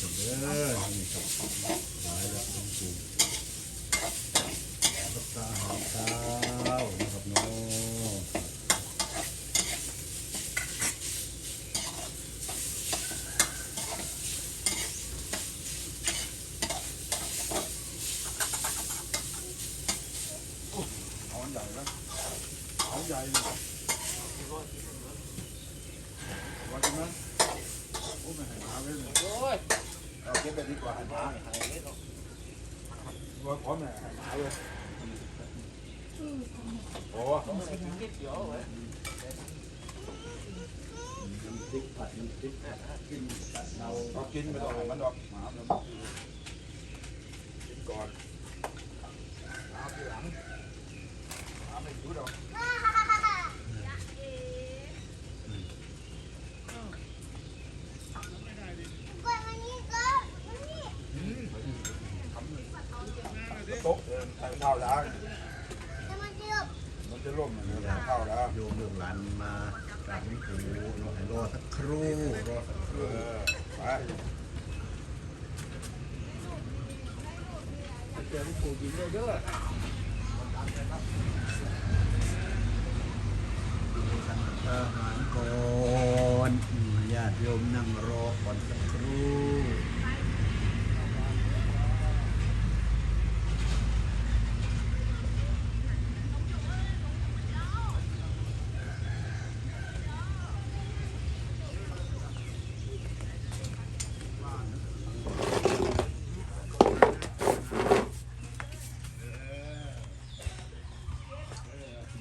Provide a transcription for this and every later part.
กันเด้อนี่ครับหลายแล้วหลวงปู่รับตาอาหารเช้านะครับเนาะเอาอันใหญ่นะเอาใหญ่เลยว่าจะมั้ยโอ้ไม่ให้หมาเลย โอ้ย เอาเก็บไปดีกว่าให้หมาว่าขอแม่ให้หมาเลยโอ้ต้องใส่นิดเดียวเว้ยน้ำพริกผัดน้ำพริกกินผัดเราเรากินไม่ต้องให้มันดอกหมามันกินก่อนเอาทีหลังหมาไม่รู้ดอก โต๊ะเดินทานข้าวแล้ว มันจะล่มมันจะทานข้าแล้วโยมลูกหลานมากราบหลวงปู่รอให้รอสักครู่รอสักครู่อไปเจอหลวงปู่ยินเด้ออาหารก่อนญาติโยมนั่งรอก่อนสักครู่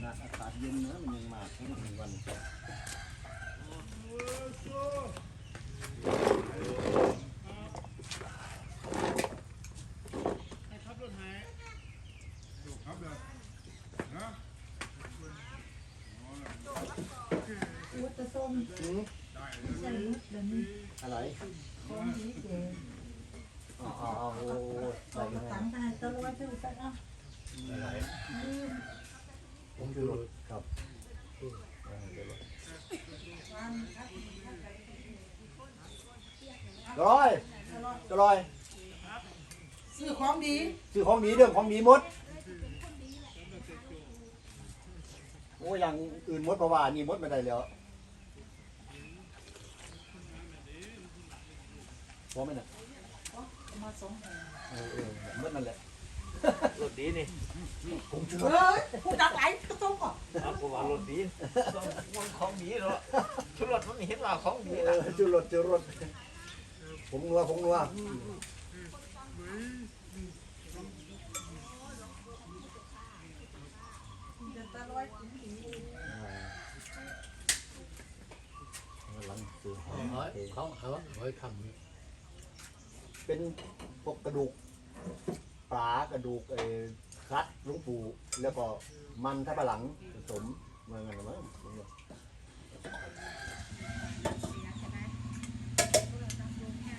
นะอากาศเย็นนะมันยังมาทั้งวัน วัตส้มใส่มุดเดี๋ยวนี้ อะไรของดีเจ๋อ๋ออ๋อโอ้สองกระถังไปตะลอยเท่ากันเนาอะไรผมคือรถครับวันร้อยจะร้อยซื้อของดีซื้อของดีเรื่องของดีหมดโอ้ย่างอื่นหมดเพราะว่านี่หมดไม่ได้แล้ว อไหมน่ะมาสองห่งเออเออหมดนั่นแหละรถดีนี่ผมเชื่อเฮ้ยผู้จักไหลก็ต้องก่อนเอากูว่ารถดีมันของดีเนาะชุดรถมันเห็นว่าของดีเอนะอจุรถจุดรถผมนัวผมนัวหลังซื้อ nói không hả hỏi thầm เป็นพวกกระดูกปลากระดูกเอ่อคัดหลุงปูแล้วก็มันทับหลังผสมมาเงินมั้ง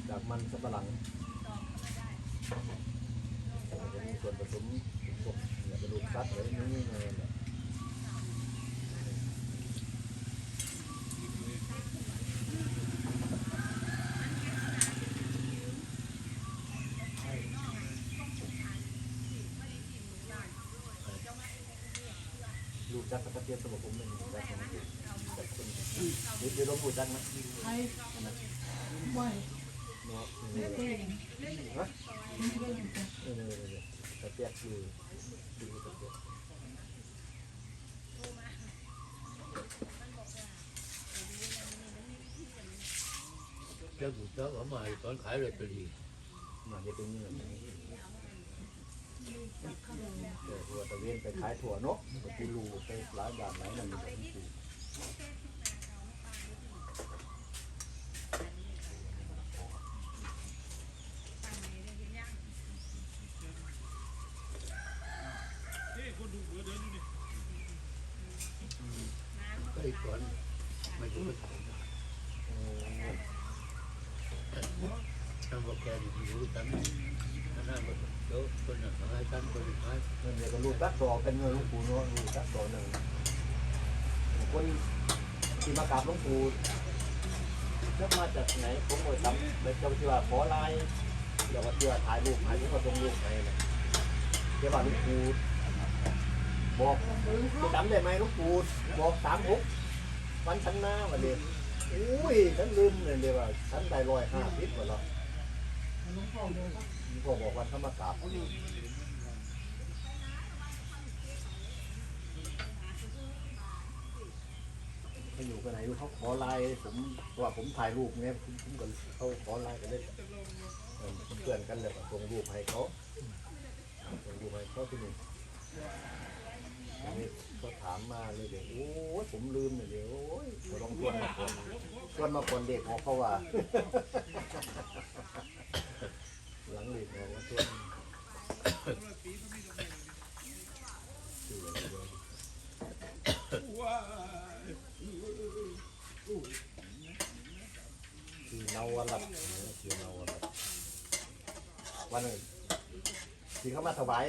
จากมันสับหลังจะมีส่วนผสมพวกเนี่ยกระดูกคัดอะไรนี่เลย ลูกจักรกระเทียมสมผมเป็นจักคนจักรคนเดี๋ยวเดี๋ยวเราพูดจักรนะใครบ่เนาะไม่เก่งฮะไม่เก่งจ้ะเออเออเออตะเกียบอยู่ดูตะเกียบ cho cụ tớ ở ngoài con khải rồi cái gì มาจะเป็นเงินเดี๋ยวตัวตะเวน ไปขายถั่วเนาะไปกิลูไปหลายอย่างหลายนั่นเลย cái con mày cũng có thằng nó kè thì nhiều tấn nó làm một chỗ con là có hai tấn con là hai เงินเดียก็ลูกตักดอเป็นเงินหลูกปู่เนาะลูกตักดอหนึ่งคนที่มากราบหลวงปู่จะมาจากไหนผมก็จำเป็นจำที่ว่าขอไลน์เดี๋ยวว่าที่ว่าถ่ายรูปถ่ายรูปก็ส่งรูปให้เดี๋ยวว่าหลูกปูบอกจะจำได้ไหมหลูกปูบอกสามหกวันฉันหน้าวันนี้อุ้ยฉันลืมเลยเดี๋ยวว่าฉันได้ร้อยห้าสิบหมดแล้ว หลวงพ่อบอกว่าพ่อบอกวันธรรมกราบเขาอยู่กันไหนเขาขอไลน์ผมว่าผมถ่ายรูปเนี่ยผมผมก็เขาขอไลน์กันเลยเออเพื่อนกันเลยก็ส่งรูปให้เขาส่งรูปให้เขาที่นี่อันนี้ก็ถามมาเลยเดี๋ยวโอ้ยผมลืมเลยเดี๋ยวโอ้ยขอลองทวนมาก่อนทวนมาก่อนเด็กบอกเขาว่า หลังเด็กบอกว่าทวนชื่ออะไรวะคือนาวรัตน์นะคือเนาวรัตน์วันหนึ่งที่เขามาถวาย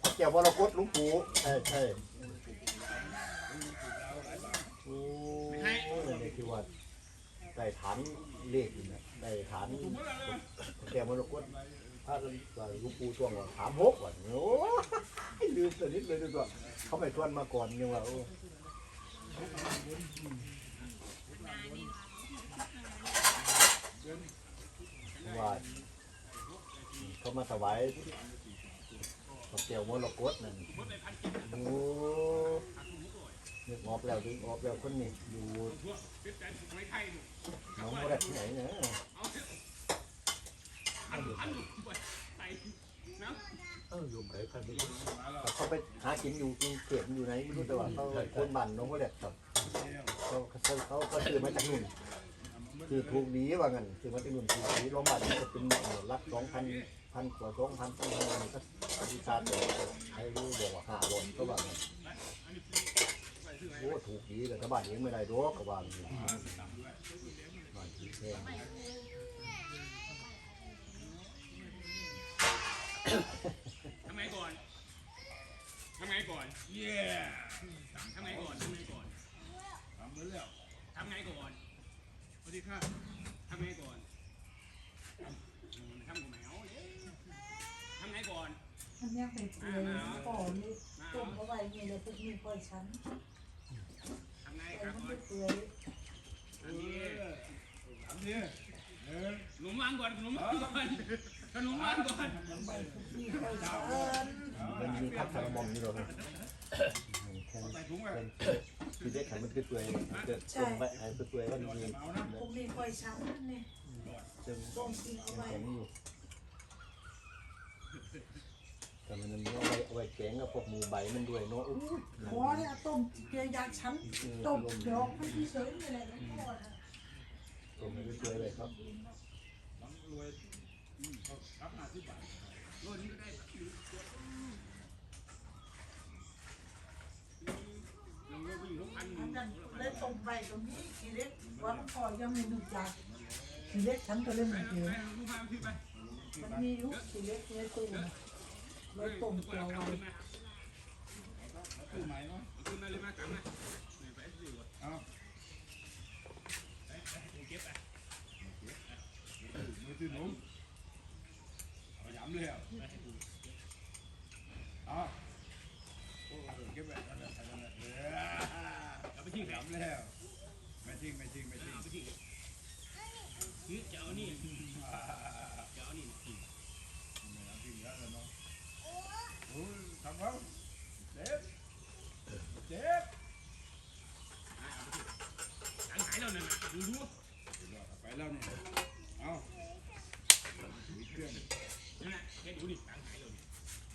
พระเจ้าวรกตหลุงปู่ใช่ใช่โอ้นี่คือว่าได้ฐานเลขอยู่นะ ได้ฐานพระเจ้าวรกตพระลุงปู่ช่วงว่าถามหกวันโอ้ยลืมตัวนิดเลยดีกว่าเขาไปทวนมาก่อนยังว่าโอว่าเขามาถวายเจียวมรกตนั่นโอ้นึกออกแล้วนึกออกแล้วคนนี้อยู่น้องบัวแดดที่ไหนเนี่ย เอออยู่ไหนกันไม่รู้เขาไปหากินอยู่กรุงเทพอยู่ไหนไม่รู้แต่ว่าเขาคนบ้านน้องบัวแดดครับเขาเขาเขาก็ซื้อมาจากนู่นคือถูกดีว่างั้นคือมาจากนู่นถูกดีโรงพยาบาลนี่ก็เป็นรักสองพันพันกว่าสองพันสองมีก็วิชาเดียวใครรู้บอกว่าห้าร้อยก็ว่างั้นโอ้ถูกดีแต่ถ้าบ้านเองไม่ได้ดอกก็บ้านบ้านที่แพง ทำไงก่อนทำไงก่อน เย้ทำไงก่อนทำไงก่อนทำมาแล้วทำไงก่อนสวัสดีค่ะทำไงก่อนทำกูแมวทำไงก่อนมันยังเป็นเปลือยก่อนนี่ต้มเอาไว้เนี่ยเลยพวกนี้ค่อยชั้นทำไงครับมันก่อนไม่เปลือยอันนี้อันนี้ขนมวางก่อนขนมวางก่อนขนมวางก่อนไปพวกนี้ค่อยชั้นมันมีทักษะมอมอยู่หรอ คือเด็กขันมันคือตัวเองเกิดตรงไปไอ้คือตัวเองก็มีพวกนี้ค่อยชั้นนี่ซึ่งต้มกินเอาไว้แข็งอยู่แต่มันเอาไว้เอาไว้แกงกับพวกหมูใบมันด้วยเนาะอู้ขอเนี่ยต้มเกลือยาชั้นต้มดอกมันเฉยๆนี่แหละหลวงพ่อนะตัวมันคือตัวเลยครับ มันกันเลย ตรงนี้ทีเล็กว่าหลวงพ่อยังไม่รู้จักทีเล็กฉันก็เล่นไม่เก่งมันมีอยู่ทีเล็กในตู้ในะเลยต้มเกลือไว้ขึ้นมาเลยมากลับมาไปสิวะเอาเก็บไปมือถือหนุ่มเอาย้ำเลยอะเอาเก็บไปเอาไปทิ้งย้ำแล้วไม่ทิ้งไม่ทิ้งไม่ทิ้งไม่ทิ้งจะเอานี่จะเอานี่ทิ้งแล้วเนาะโอ้ยทำเขาเด็บ เจ็บ หายแล้วนั่นดูดูไปแล้วเนี่ยเอามีเครื่องนั่นแหละแค่ดูดิตังหายแล้วนี่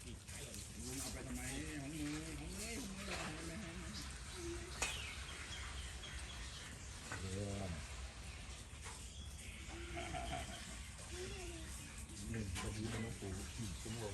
นี่หายแล้วมึงเอาไปทำไมของมึงของมึงของมึงหนึ่งพอดีมันปูผมบอก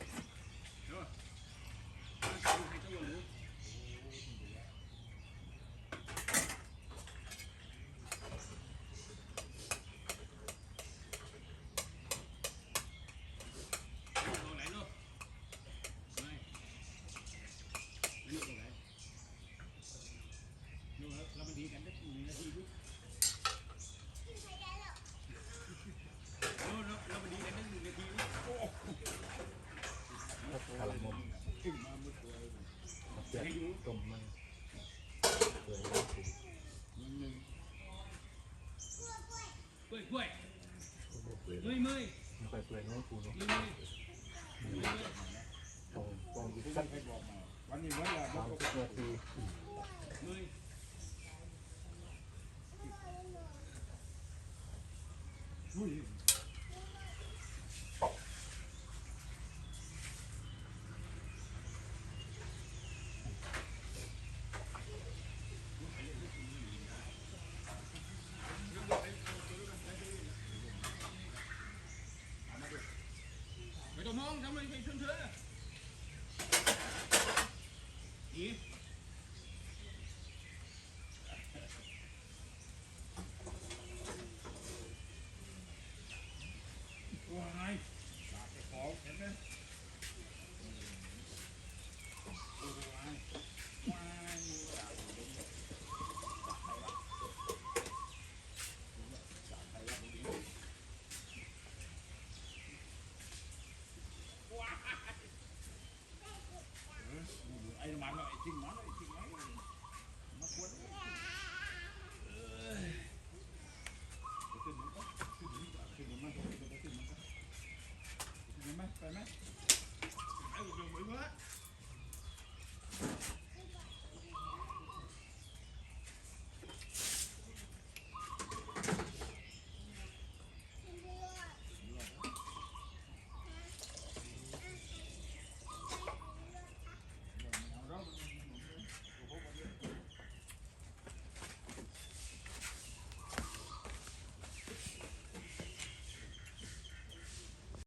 ไม่ต้องมองทำไม